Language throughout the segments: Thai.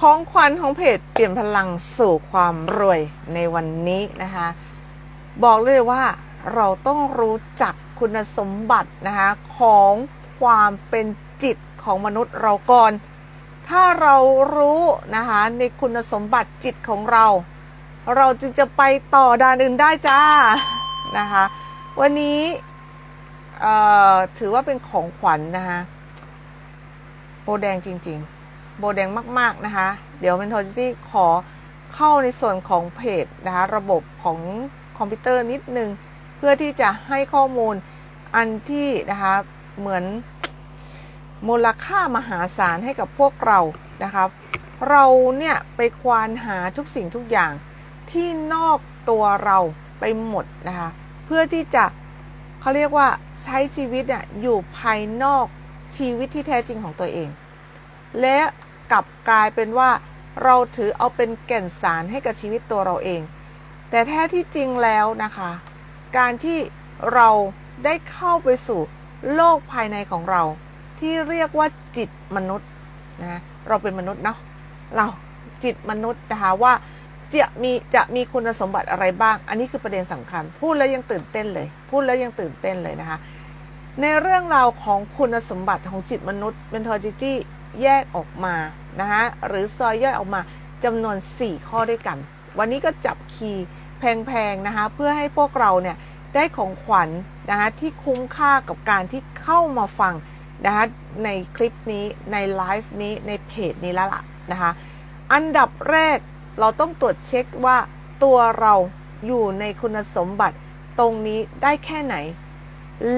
ของขวัญของเพจเปลี่ยนพลังสู่ความรวยในวันนี้นะคะ บอกเลยว่าเราต้องรู้จักคุณสมบัตินะคะของความเป็นจิตของมนุษย์เราก่อน ถ้าเรารู้นะคะในคุณสมบัติจิตของเรา เราจึงจะไปต่อด้านอื่นได้จ้านะคะวันนี้ถือว่าเป็นของขวัญนะคะโบแดงจริง ๆ โบแดงมาก ๆ นะคะ เดี๋ยวเป็นโทจิซี่ขอเข้าในส่วนของเพจนะคะ ระบบของคอมพิวเตอร์นิดนึง เพื่อที่จะให้ข้อมูลอันที่นะคะ เหมือนมูลค่ามหาศาลให้กับพวกเรานะคะเราเนี่ยไปควานหาทุกสิ่งทุกอย่างที่นอกตัวเราไปหมดนะคะ เพื่อที่จะเขาเรียกว่าใช้ชีวิตเนี่ยอยู่ภายนอกชีวิตที่แท้จริงของตัวเอง และ กลับกลายเป็นว่า เราถือเอาเป็นแก่นสารให้กับชีวิตตัวเราเอง แต่แท้ที่จริงแล้วนะคะ การที่เราได้เข้าไปสู่โลกภายในของเรา ที่เรียกว่าจิตมนุษย์นะเราเป็นมนุษย์เนาะเราจิตมนุษย์นะคะว่าจะมีจะมีคุณสมบัติอะไรบ้าง อันนี้คือประเด็นสำคัญ พูดแล้วยังตื่นเต้นเลย พูดแล้วยังตื่นเต้นเลยนะคะ ในเรื่องราวของคุณสมบัติของจิตมนุษย์เ e นทอจิจี้ แยกออกมานะคะหรือซอยย่อยออกมาจำนวน 4 ข้อด้วยกัน วันนี้ก็จับคีย์แพงๆนะคะเพื่อให้พวกเราเนี่ยได้ของขวัญนะคะที่คุ้มค่ากับการที่เข้ามาฟังนะคะในคลิปนี้ในไลฟ์นี้ในเพจนี้แล้วล่ะนะคะอันดับแรกเราต้องตรวจเช็คว่าตัวเราอยู่ในคุณสมบัติตรงนี้ได้แค่ไหน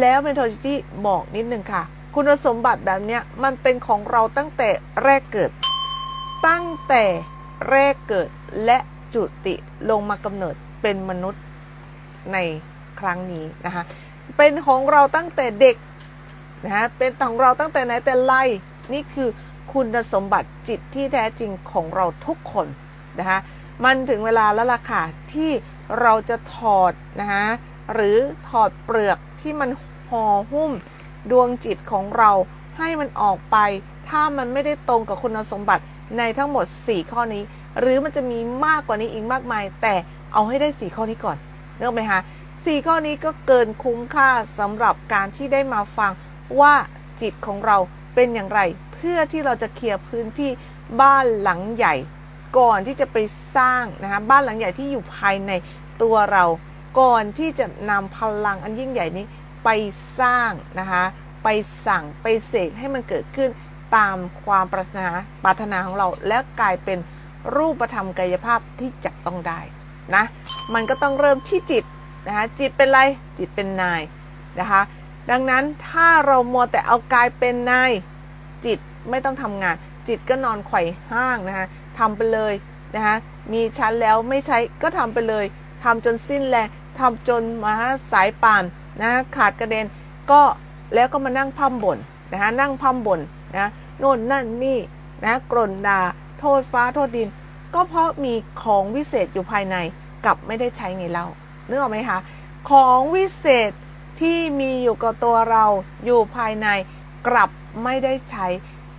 แล้วเมนทอจิตี้บอกนิดนึงค่ะ คุณสมบัติแบบเนี้ยมันเป็นของเราตั้งแต่แรกเกิด ตั้งแต่แรกเกิดและจุติลงมากำเนิดเป็นมนุษย์ในครั้งนี้นะคะเป็นของเราตั้งแต่เด็กนะฮะเป็นของเราตั้งแต่ไหนแต่ไรนี่คือคุณสมบัติจิตที่แท้จริงของเราทุกคนนะคะมันถึงเวลาแล้วล่ะค่ะที่เราจะถอดนะคะหรือถอดเปลือกที่มันห่อหุ้ม ดวงจิตของเราให้มันออกไป ถ้ามันไม่ได้ตรงกับคุณสมบัติในทั้งหมด 4 ข้อนี้ หรือมันจะมีมากกว่านี้อีกมากมาย แต่เอาให้ได้ 4 ข้อนี้ก่อนเนกไหมคะ4ข้อนี้ก็เกินคุ้มค่าสำหรับการที่ได้มาฟังว่าจิตของเราเป็นอย่างไร เพื่อที่เราจะเคลียร์พื้นที่บ้านหลังใหญ่ ก่อนที่จะไปสร้างนะคะบ้านหลังใหญ่ที่อยู่ภายในตัวเรา ก่อนที่จะนำพลังอันยิ่งใหญ่นี้ ไปสร้างนะคะไปสั่งไปเสกให้มันเกิดขึ้นตามความปรารถนาปรารถนาของเรา และกลายเป็นรูปธรรมกายภาพที่จะต้องได้นะมันก็ต้องเริ่มที่จิตนะคะจิตเป็นไรจิตเป็นนายนะคะดังนั้นถ้าเรามัวแต่เอากายเป็นนายจิตไม่ต้องทำงาน จิตก็นอนไขว่ห้างนะคะทำไปเลยนะคะมีชั้นแล้วไม่ใช้ก็ทำไปเลยทำจนสิ้นแรงทำจนมาสายป่าน นะขาดกระเด็นก็แล้วก็มานั่งพั่มบ่นนะคะนั่งพั่มบ่นนะโน่นนั่นนี่นะกรนดาโทษฟ้าโทษดิน ก็เพราะมีของวิเศษอยู่ภายในกับไม่ได้ใช้ไงเล่านึกออกไหมคะของวิเศษที่มีอยู่กับตัวเราอยู่ภายใน กลับไม่ได้ใช้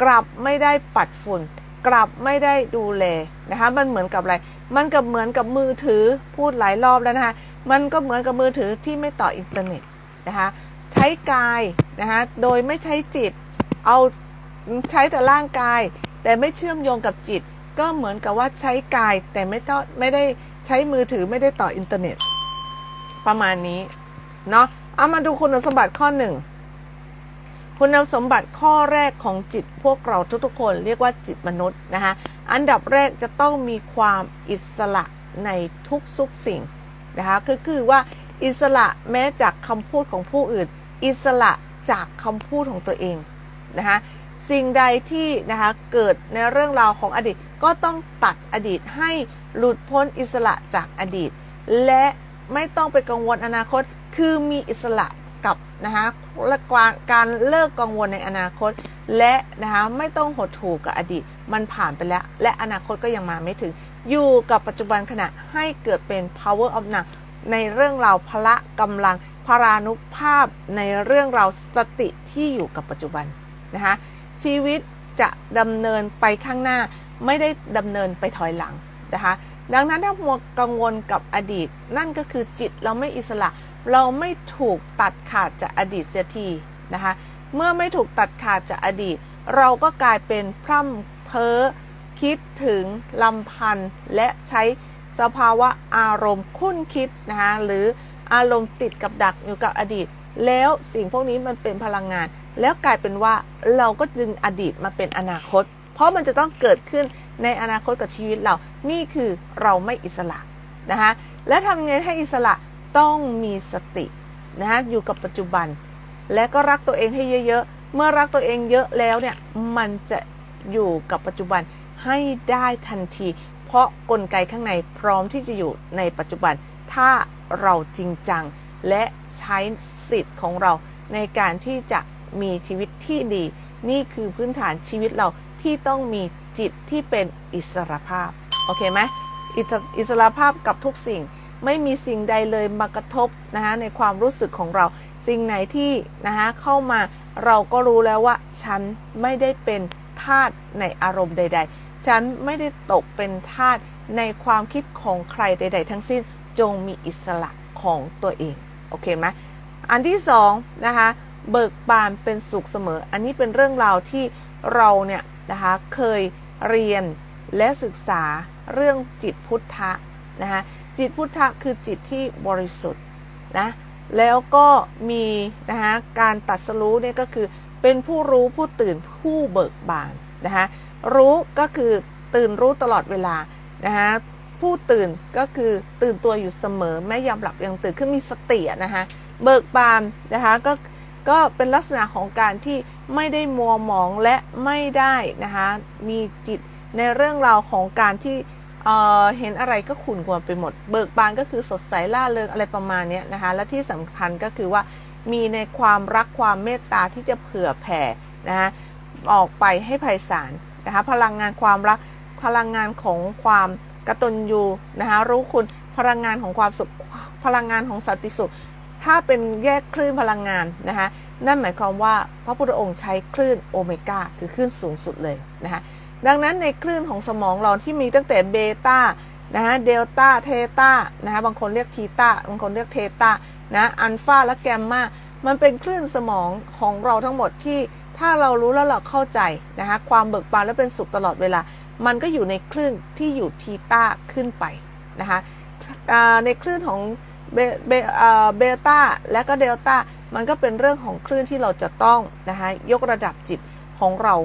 กลับไม่ได้ปัดฝุ่น กลับไม่ได้ดูแลนะคะมันเหมือนกับอะไร มันกับเหมือนกับมือถือพูดหลายรอบแล้วนะคะมันก็เหมือนกับมือถือที่ไม่ต่ออินเทอร์เน็ต นะคะใช้กายนะคะโดยไม่ใช้จิต เอาใช้แต่ร่างกาย แต่ไม่เชื่อมโยงกับจิต ก็เหมือนกับว่าใช้กายแต่ไม่ต้องไม่ได้ใช้มือถือไม่ได้ต่ออินเทอร์เน็ต ประมาณนี้เนาะเอามาดูคุณสมบัติข้อหนึ่งคุณสมบัติข้อแรกของจิตพวกเราทุกๆคนเรียกว่าจิตมนุษย์นะคะอันดับแรกจะต้องมีความอิสระในทุกสุกสิ่งนะคะก็คือว่า อิสระแม้จากคำพูดของผู้อื่น อิสระจากคำพูดของตัวเองนะคะสิ่งใดที่นะคะเกิดในเรื่องราวของอดีตก็ต้องตัดอดีตให้หลุดพ้นอิสระจากอดีต และไม่ต้องไปกังวลอนาคตคือมีอิสระกับนะคะและการเลิกกังวลในอนาคต และนะคะไม่ต้องหดหู่กับอดีต มันผ่านไปแล้ว และอนาคตก็ยังมาไม่ถึง อยู่กับปัจจุบันขณะให้เกิดเป็น power of now ในเรื่องราวพละกำลังพรานุภาพในเรื่องราวสติที่อยู่กับปัจจุบันนะคะชีวิตจะดำเนินไปข้างหน้าไม่ได้ดำเนินไปถอยหลังนะคะดังนั้นถ้ามัวกังวลกับอดีต นั่นก็คือจิตเราไม่อิสระ เราไม่ถูกตัดขาดจากอดีตเสียทีนะคะเมื่อไม่ถูกตัดขาดจากอดีต เราก็กลายเป็นพร่ำเพ้อคิดถึงลำพันและใช้ สภาวะอารมณ์คุ้นคิดนะคะหรืออารมณ์ติดกับดักอยู่กับอดีต แล้วสิ่งพวกนี้มันเป็นพลังงาน แล้วกลายเป็นว่าเราก็จึงอดีตมาเป็นอนาคต เพราะมันจะต้องเกิดขึ้นในอนาคตกับชีวิตเรา นี่คือเราไม่อิสระนะคะและทำไงให้อิสระต้องมีสตินะคะอยู่กับปัจจุบัน และก็รักตัวเองให้เยอะๆ เมื่อรักตัวเองเยอะแล้วเนี่ยมันจะอยู่กับปัจจุบันให้ได้ทันที เพราะกลไกข้างในพร้อมที่จะอยู่ในปัจจุบัน ถ้าเราจริงจัง และใช้สิทธิ์ของเราในการที่จะมีชีวิตที่ดี นี่คือพื้นฐานชีวิตเราที่ต้องมีจิตที่เป็นอิสรภาพ โอเคไหมอิสอิสรภาพกับทุกสิ่งไม่มีสิ่งใดเลยมากระทบนะคะในความรู้สึกของเรา สิ่งไหนที่นะคะเข้ามาเราก็รู้แล้วว่า ฉันไม่ได้เป็นทาสในอารมณ์ใด ๆ ฉันไม่ได้ตกเป็นทาสในความคิดของใครใด ๆ ทั้งสิ้นจงมีอิสระของตัวเอง โอเคไหมอันที่สองนะคะเบิกบานเป็นสุขเสมอ อันนี้เป็นเรื่องราวที่เราเนี่ยนะคะเคยเรียนและศึกษาเรื่องจิตพุทธะนะคะจิตพุทธะคือจิตที่บริสุทธิ์นะแล้วก็มีนะคะการตัดสรู้เนี่ยก็คือเป็นผู้รู้ผู้ตื่นผู้เบิกบานนะคะ รู้ก็คือตื่นรู้ตลอดเวลานะคะผู้ตื่นก็คือตื่นตัวอยู่เสมอแม้ยามหลับยังตื่นขึ้นมีสตินะคะเบิกบานนะคะก็ก็เป็นลักษณะของการที่ไม่ได้มัวหมองและไม่ได้นะคะมีจิตในเรื่องราวของการที่เอ่อเห็นอะไรก็ขุ่นกวนไปหมด เบิกบานก็คือสดใสล่าเริงอะไรประมาณนี้นะคะและที่สำคัญก็คือว่ามีในความรักความเมตตาที่จะเผื่อแผ่นะคะออกไปให้ไพศาล นะคะพลังงานความรักพลังงานของความกระตัญญูนะคะรู้คุณพลังงานของความสุขพลังงานของสันติสุข ถ้าเป็นแยกคลื่นพลังงานนะคะนั่นหมายความว่าพระพุทธองค์ใช้คลื่นโอเมก้าคือคลื่นสูงสุดเลยนะคะดังนั้นในคลื่นของสมองเราที่มีตั้งแต่เบต้านะคะเดลต้าเทต้านะคะบางคนเรียกทีต้าบางคนเรียกเทต้านะอัลฟาและแกมมามันเป็นคลื่นสมองของเราทั้งหมดที่ ถ้าเรารู้แล้วเราเข้าใจนะคะความเบิกบานและเป็นสุขตลอดเวลา มันก็อยู่ในคลื่นที่อยู่ทีต้าขึ้นไปนะคะในคลื่นของเบเบเบต้าและก็เดลต้ามันก็เป็นเรื่องของคลื่นที่เราจะต้องนะคะยกระดับจิตของเรา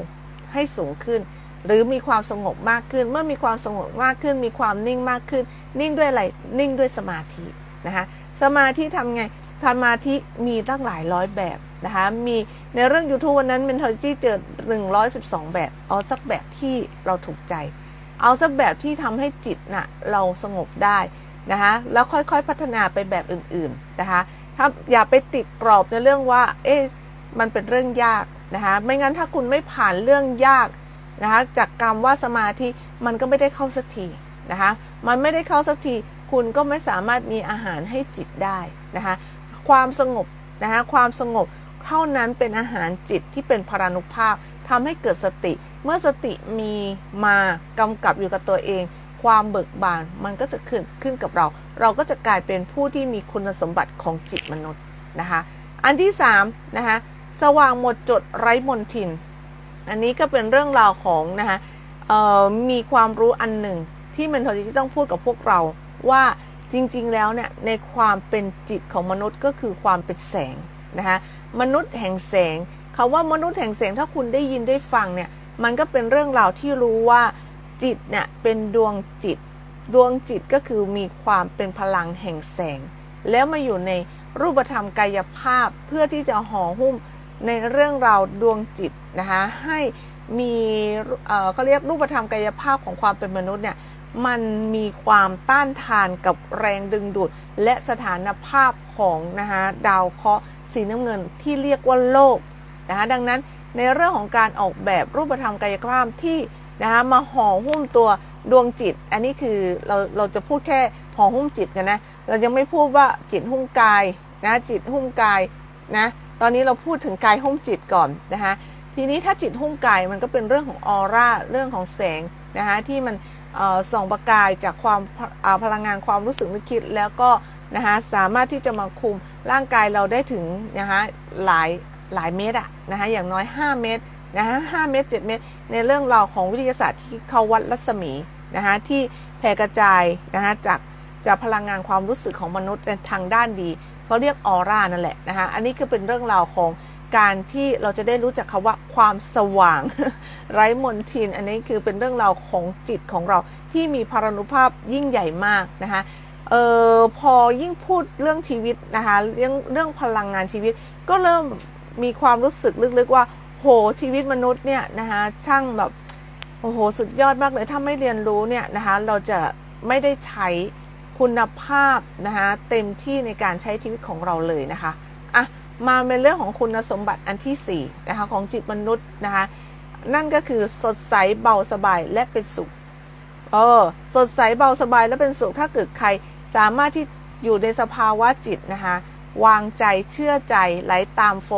ให้สูงขึ้น หรือมีความสงบมากขึ้น เมื่อมีความสงบมากขึ้น มีความนิ่งมากขึ้น นิ่งด้วยอะไรนิ่งด้วยสมาธินะคะสมาธิทำไงสมาธิมีตั้งหลายร้อยแบบ นะคะ มีในเรื่อง YouTube วันนั้น Mentality เจอ 112 แบบ เอาสักแบบที่เราถูกใจ เอาสักแบบที่ทำให้จิตน่ะเราสงบได้นะคะแล้วค่อยๆพัฒนาไปแบบอื่นๆนะคะถ้าอย่าไปติดกรอบในเรื่องว่า เอ๊ะมันเป็นเรื่องยากนะคะไม่งั้นถ้าคุณไม่ผ่านเรื่องยากนะคะจากกรรมว่าสมาธิมันก็ไม่ได้เข้าสักทีนะคะมันไม่ได้เข้าสักทีคุณก็ไม่สามารถมีอาหารให้จิตได้นะคะความสงบนะคะความสงบ เท่านั้นเป็นอาหารจิตที่เป็นพรานุภาพทำให้เกิดสติ เมื่อสติมีมากำกับอยู่กับตัวเอง ความเบิกบานมันก็จะขึ้นขึ้นกับเรา เราก็จะกลายเป็นผู้ที่มีคุณสมบัติของจิตมนุษย์นะคะ อันที่สามนะคะสว่างหมดจดไร้มนทิน อันนี้ก็เป็นเรื่องราวของนะคะมีความรู้อันหนึ่งที่มันทอที่ต้องพูดกับพวกเราว่าจริงๆแล้วเนี่ยในความเป็นจิตของมนุษย์ก็คือความเป็นแสงนะคะ มนุษย์แห่งแสงคาว่ามนุษย์แห่งแสงถ้าคุณได้ยินได้ฟังเนี่ย มันก็เป็นเรื่องราวที่รู้ว่าจิตเนี่ยเป็นดวงจิต ดวงจิตก็คือมีความเป็นพลังแห่งแสง แล้วมาอยู่ในรูปธรรมกายภาพเพื่อที่จะห่อหุ้มในเรื่องราวดวงจิตนะคะให้มีเอ่อเขาเรียกรูปธรรมกายภาพของความเป็นมนุษย์เนี่ยมันมีความต้านทานกับแรงดึงดูด และสถานภาพของนะคะดาวเคราะห์ สีน้ำเงินที่เรียกว่าโลกนะคะดังนั้นในเรื่องของการออกแบบรูปธรรมกายภาพที่นะคะมาห่อหุ้มตัวดวงจิต อันนี้คือเราเราจะพูดแค่ห่อหุ้มจิตกันนะ เรายังไม่พูดว่าจิตหุ้มกายนะจิตหุ้มกายนะตอนนี้เราพูดถึงกายหุ้มจิตก่อนนะคะทีนี้ถ้าจิตหุ้มกายมันก็เป็นเรื่องของออร่าเรื่องของแสงนะคะที่มันส่องประกายจากความพลังงานความรู้สึกนึกคิด แล้วก็นะคะสามารถที่จะมาคุม ร่างกายเราได้ถึงนะคะหลายหลายเมตรอะนะคะอย่างน้อย 5 เมตรนะคะ5เมตร 7 เมตร ในเรื่องราวของวิทยาศาสตร์ที่เขาวัดรัศมีนะคะที่แผ่กระจายนะคะจากจากพลังงานความรู้สึกของมนุษย์ในทางด้านดีเขาเรียกออร่านั่นแหละนะคะอันนี้คือเป็นเรื่องราวของการที่เราจะได้รู้จักคำว่าความสว่าง ไร้มนทิน อันนี้คือเป็นเรื่องราวของจิตของเราที่มีพารานุภาพยิ่งใหญ่มากนะคะ เออพอยิ่งพูดเรื่องชีวิตนะคะเรื่องเรื่องพลังงานชีวิต ก็เริ่มมีความรู้สึกลึกๆว่า โหชีวิตมนุษย์เนี่ยนะคะช่างแบบโอ้โหสุดยอดมากเลยถ้าไม่เรียนรู้เนี่ยนะคะเราจะไม่ได้ใช้คุณภาพนะคะเต็มที่ในการใช้ชีวิตของเราเลยนะคะอะมาเป็นเรื่องของคุณสมบัติอันที่4นะคะของจิตมนุษย์นะคะนั่นก็คือสดใสเบาสบายและเป็นสุขเออสดใสเบาสบายและเป็นสุขถ้าเกิดใคร สามารถที่อยู่ในสภาวะจิตนะคะวางใจเชื่อใจไหลตามโฟ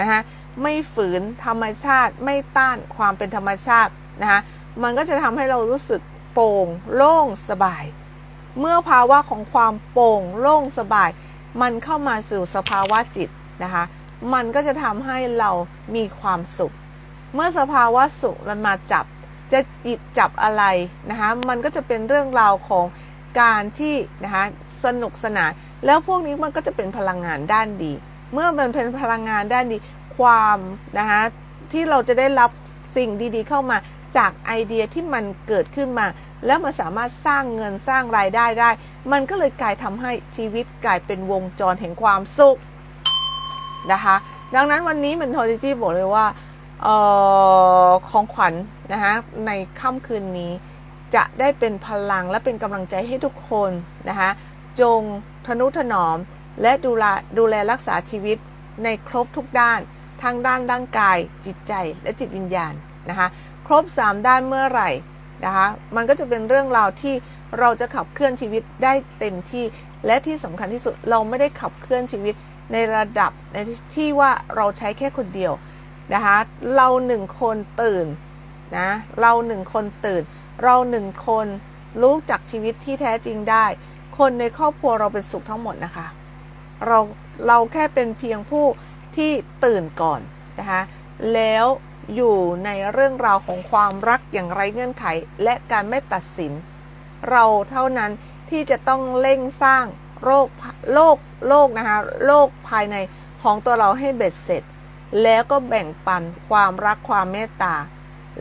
นะคะไม่ฝืนธรรมชาติไม่ต้านความเป็นธรรมชาตินะคะมันก็จะทำให้เรารู้สึกโปร่งโล่งสบาย เมื่อภาวะของความโปร่งโล่งสบาย มันเข้ามาสู่สภาวะจิตนะคะมันก็จะทำให้เรามีความสุข เมื่อสภาวะสุขมันมาจับ จะจิบจับอะไรนะคะมันก็จะเป็นเรื่องราวของ การที่นะคะสนุกสนาน แล้วพวกนี้มันก็จะเป็นพลังงานด้านดี เมื่อมันเป็นพลังงานด้านดี ความนะคะที่เราจะได้รับสิ่งดีๆ เข้ามาจากไอเดียที่มันเกิดขึ้นมา แล้วมันสามารถสร้างเงินสร้างรายได้ได้ มันก็เลยกลายทำให้ชีวิตกลายเป็นวงจรแห่งความสุขนะคะดังนั้นวันนี้มันโทจิจี้บอกเลยว่าออของขวัญนะคะในค่ำคืนนี้ จะได้เป็นพลังและเป็นกำลังใจให้ทุกคนนะคะจงทนุถนอม และดูแลดูแลรักษาชีวิตในครบทุกด้านทั้งด้านร่างกายจิตใจและจิตวิญญาณนะคะครบ 3 ด้านเมื่อไหร่นะคะมันก็จะเป็นเรื่องราวที่เราจะขับเคลื่อนชีวิตได้เต็มที่ และที่สำคัญที่สุดเราไม่ได้ขับเคลื่อนชีวิตในระดับในที่ว่าเราใช้แค่คนเดียวนะคะเราหนึ่งคนตื่นนะเราหนึ่งคนตื่น เราหนึ่งคนรู้จักชีวิตที่แท้จริงได้ คนในครอบครัวเราเป็นสุขทั้งหมดนะคะ เราเราแค่เป็นเพียงผู้ที่ตื่นก่อนนะคะแล้วอยู่ในเรื่องราวของความรักอย่างไร้เงื่อนไข และการไม่ตัดสิน เราเท่านั้นที่จะต้องเร่งสร้างโรคโลกโลกนะคะโลกภายในของตัวเราให้เบ็ดเสร็จ แล้วก็แบ่งปันความรักความเมตตา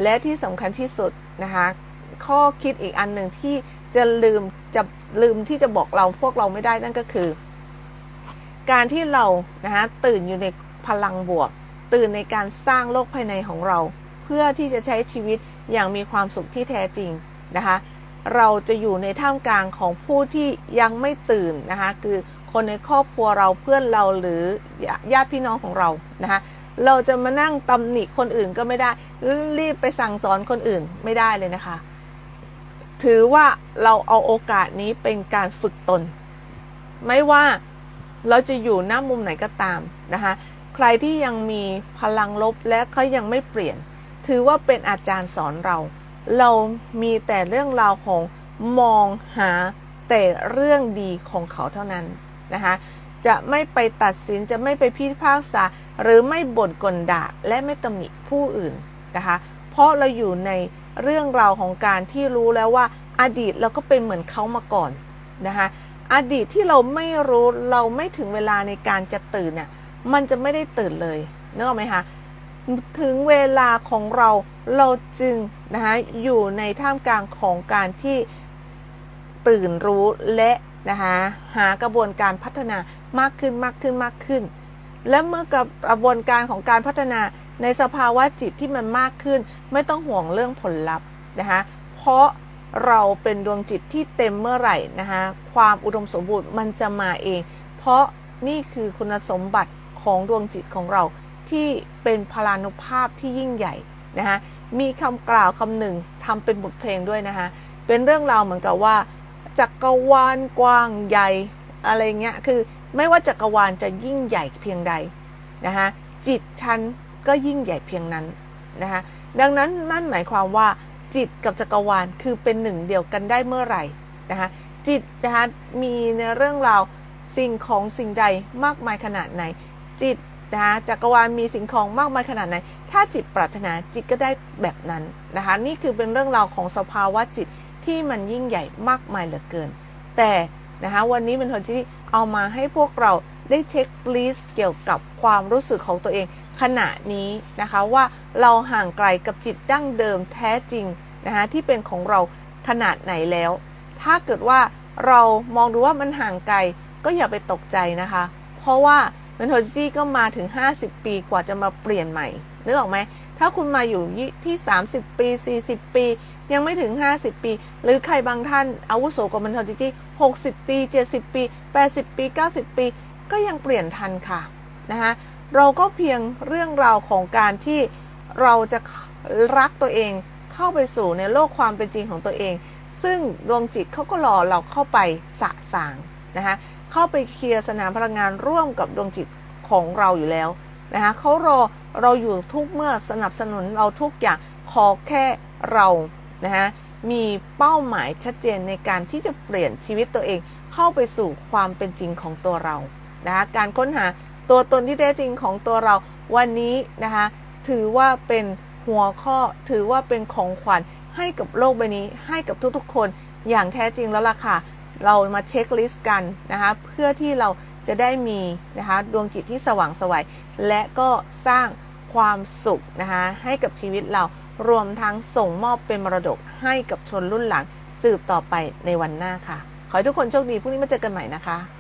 และที่สำคัญที่สุดนะคะ ข้อคิดอีกอันหนึ่งที่จะลืมจะลืมที่จะบอกเราพวกเราไม่ได้นั่นก็คือ การที่เรานะคะตื่นอยู่ในพลังบวก ตื่นในการสร้างโลกภายในของเรา เพื่อที่จะใช้ชีวิตอย่างมีความสุขที่แท้จริงนะคะ เราจะอยู่ในท่ามกลางของผู้ที่ยังไม่ตื่นนะคะคือคนในครอบครัวเราเพื่อนเราหรือญาติพี่น้องของเรานะคะเราจะมานั่งตำหนิคนอื่นก็ไม่ได้รีบไปสั่งสอนคนอื่นไม่ได้เลยนะคะ ถือว่าเราเอาโอกาสนี้เป็นการฝึกตน ไม่ว่าเราจะอยู่หน้ามุมไหนก็ตามนะคะใครที่ยังมีพลังลบและเขายังไม่เปลี่ยน ถือว่าเป็นอาจารย์สอนเรา เรามีแต่เรื่องราวของมองหาแต่เรื่องดีของเขาเท่านั้นนะคะจะไม่ไปตัดสินจะไม่ไปพิพากษา หรือไม่บ่นกลด่าและไม่ตำหนิผู้อื่นนะคะเพราะเราอยู่ใน เรื่องราวของการที่รู้แล้วว่าอดีตเราก็เป็นเหมือนเขามาก่อนนะคะอดีตที่เราไม่รู้เราไม่ถึงเวลาในการจะตื่นเนี่ยมันจะไม่ได้ตื่นเลยนึกออกไหมคะถึงเวลาของเราเราจึงนะคะอยู่ในท่ามกลางของการที่ตื่นรู้และนะคะหากระบวนการพัฒนามากขึ้นมากขึ้นมากขึ้น และเมื่อกระบวนการของการพัฒนา ในสภาวะจิตที่มันมากขึ้น ไม่ต้องห่วงเรื่องผลลัพธ์นะคะเพราะเราเป็นดวงจิตที่เต็มเมื่อไหร่นะคะความอุดมสมบูรณ์มันจะมาเอง เพราะนี่คือคุณสมบัติของดวงจิตของเราที่เป็นพลานุภาพที่ยิ่งใหญ่นะคะมีคำกล่าวคำหนึ่งทำเป็นบทเพลงด้วยนะคะเป็นเรื่องราวเหมือนกับว่าจักรวาลกว้างใหญ่อะไรเงี้ยคือไม่ว่าจักรวาลจะยิ่งใหญ่เพียงใดนะคะจิตฉัน ก็ยิ่งใหญ่เพียงนั้นนะคะดังนั้นนั่นหมายความว่าจิตกับจักรวาลคือเป็นหนึ่งเดียวกันได้เมื่อไหร่นะคะจิตนะคะมีในเรื่องราวสิ่งของสิ่งใดมากมายขนาดไหน จิตนะคะจักรวาลมีสิ่งของมากมายขนาดไหน ถ้าจิตปรารถนาจิตก็ได้แบบนั้นนะคะนี่คือเป็นเรื่องราวของสภาวะจิตที่มันยิ่งใหญ่มากมายเหลือเกิน แต่นะคะวันนี้เป็นคนที่เอามาให้พวกเราได้เช็คลิสต์เกี่ยวกับความรู้สึกของตัวเอง ขณะนี้นะคะว่าเราห่างไกลกับจิตดั้งเดิมแท้จริงนะคะที่เป็นของเราขนาดไหนแล้ว ถ้าเกิดว่าเรามองดูว่ามันห่างไกลก็อย่าไปตกใจนะคะ เพราะว่าเมนโทจี้ก็มาถึง 50 ปีกว่าจะมาเปลี่ยนใหม่นึกออกไหมถ้าคุณมาอยู่ที่ 30 ปี 40 ปี ยังไม่ถึง 50 ปี หรือใครบางท่านอาวุโสกว่าเมนโทจี้60 ปี 70 ปี 80 ปี 90 ปี ก็ยังเปลี่ยนทันค่ะนะคะ เราก็เพียงเรื่องราวของการที่เราจะรักตัวเองเข้าไปสู่ในโลกความเป็นจริงของตัวเอง ซึ่งดวงจิตเขาก็รอเราเข้าไปสะสางนะคะเข้าไปเคลียร์สนามพลังงานร่วมกับดวงจิตของเราอยู่แล้วนะคะเขารอเราอยู่ทุกเมื่อสนับสนุนเราทุกอย่างขอแค่เรานะคะมีเป้าหมายชัดเจนในการที่จะเปลี่ยนชีวิตตัวเองเข้าไปสู่ความเป็นจริงของตัวเรานะคะการค้นหา ตัวตนที่แท้จริงของตัวเราวันนี้นะคะ ถือว่าเป็นหัวข้อถือว่าเป็นของขวัญให้กับโลกใบนี้ ให้กับทุกๆ คนอย่างแท้จริงแล้วล่ะค่ะ เรามาเช็คลิสต์กันนะคะเพื่อที่เราจะได้มีนะคะดวงจิตที่สว่างไสวัยและก็สร้างความสุขนะคะให้กับชีวิตเรารวมทั้งส่งมอบเป็นมรดกให้กับชนรุ่นหลัง สืบต่อไปในวันหน้าค่ะ ขอให้ทุกคนโชคดีพรุ่งนี้มาเจอกันใหม่นะคะ